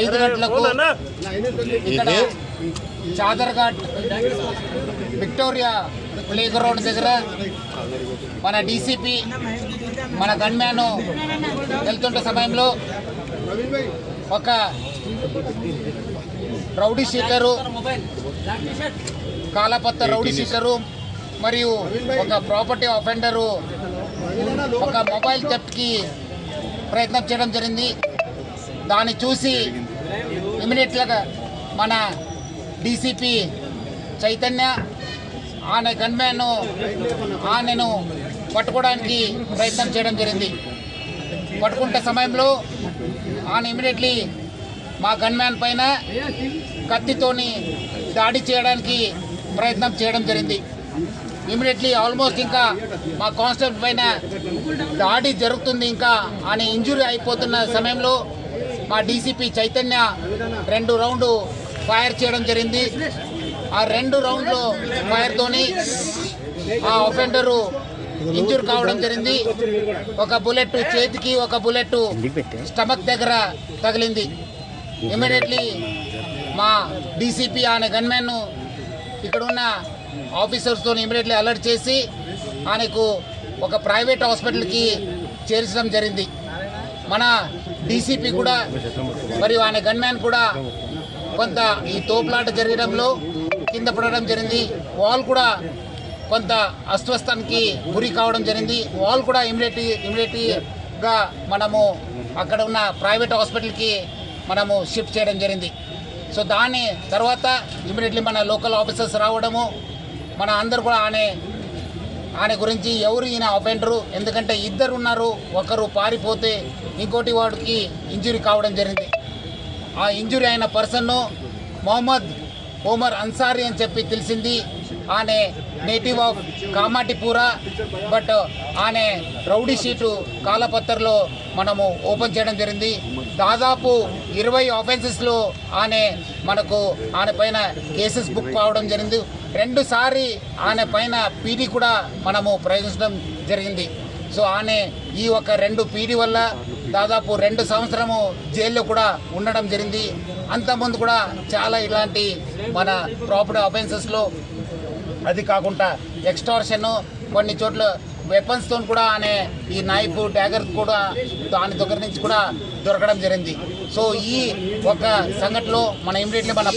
ఐదు గంటలకు ఇక్కడ చాదర్ఘాట్ విక్టోరియా ప్లే గ్రౌండ్ దగ్గర మన డీసీపీ మన గన్మ్యాన్ వెళ్తుంటే సమయంలో ఒక రౌడీ షీటరు కాలపత్త రౌడీ షీటరు మరియు ఒక ప్రాపర్టీ అఫెండరు ఒక మొబైల్ థెఫ్ట్కి ప్రయత్నం చేయడం జరిగింది. దాన్ని చూసి ఇమీడియట్గా మన డీసీపీ చైతన్య ఆయన గన్మ్యాన్ ఆమెను పట్టుకోవడానికి ప్రయత్నం చేయడం జరిగింది. పట్టుకుంటే సమయంలో ఆయన ఇమీడియట్లీ మా గన్మ్యాన్ పైన కత్తితోని దాడి చేయడానికి ప్రయత్నం చేయడం జరిగింది. ఇమీడియట్లీ ఆల్మోస్ట్ ఇంకా మా కానిస్టేబుల్ పైన దాడి జరుగుతుంది. ఇంకా ఆయన ఇంజురీ అయిపోతున్న సమయంలో మా డీసీపీ చైతన్య రెండు రౌండ్ ఫైర్ చేయడం జరిగింది. ఆ రెండు రౌండ్లు ఫైర్తోని ఆ ఒఫెండరు ఇంజూర్ కావడం జరిగింది. ఒక బుల్లెట్ చేతికి ఒక బుల్లెట్ స్టమక్ దగ్గర తగిలింది. ఇమీడియట్లీ మా డీసీపీ ఆయన గన్మెన్ ఇక్కడ ఉన్న ఆఫీసర్స్తో ఇమీడియట్లీ అలర్ట్ చేసి ఆయనకు ఒక ప్రైవేట్ హాస్పిటల్కి చేర్చడం జరిగింది. మన డీసీపీ కూడా మరియు ఆయన గన్మ్యాన్ కూడా కొంత ఈ తోపులాట జరగడంలో కింద పడడం జరిగింది. వాల్ కూడా కొంత అస్వస్థానికి గురి కావడం జరిగింది. వాల్ కూడా ఇమీడియట్ ఇమీడియట్గా మనము అక్కడ ఉన్న ప్రైవేట్ హాస్పిటల్కి మనము షిఫ్ట్ చేయడం జరిగింది. సో దాని తర్వాత ఇమీడియట్లీ మన లోకల్ ఆఫీసర్స్ రావడము మన అందరు కూడా ఆనే ఆయన గురించి ఎవరు ఈయన అఫెండరు ఎందుకంటే ఇద్దరు ఉన్నారు ఒకరు పారిపోతే ఇంకోటి వాడికి ఇంజురీ కావడం జరిగింది. ఆ ఇంజురీ అయిన పర్సన్ను మొహమ్మద్ ఓమర్ అన్సారీ అని చెప్పి తెలిసింది. ఆనే నేటివ్ ఆఫ్ కామాటిపూరా బట్ ఆనే రౌడీ షీటు కాలపత్రలో మనము ఓపెన్ చేయడం జరిగింది. దాదాపు ఇరవై ఆఫెన్సెస్లో ఆనే మనకు ఆయన పైన కేసెస్ బుక్ కావడం జరిగింది. రెండుసారి ఆయన పైన పీడీ కూడా మనము ప్రయోగించడం జరిగింది. సో ఆనే ఈ ఒక రెండు పీడీ వల్ల దాదాపు రెండు సంవత్సరము జైల్లో కూడా ఉండడం జరిగింది. అంతకుముందు కూడా చాలా ఇలాంటి మన ప్రాపర్టీ అఫెన్సెస్లో అది కాకుండా ఎక్స్టార్షన్ కొన్ని చోట్ల వెపన్స్తో కూడా అనే ఈ నైఫ్ ట్యాగర్ కూడా దాని దగ్గర నుంచి కూడా దొరకడం జరిగింది. సో ఈ ఒక సంఘటనలో మన ఇమీడియట్లీ మన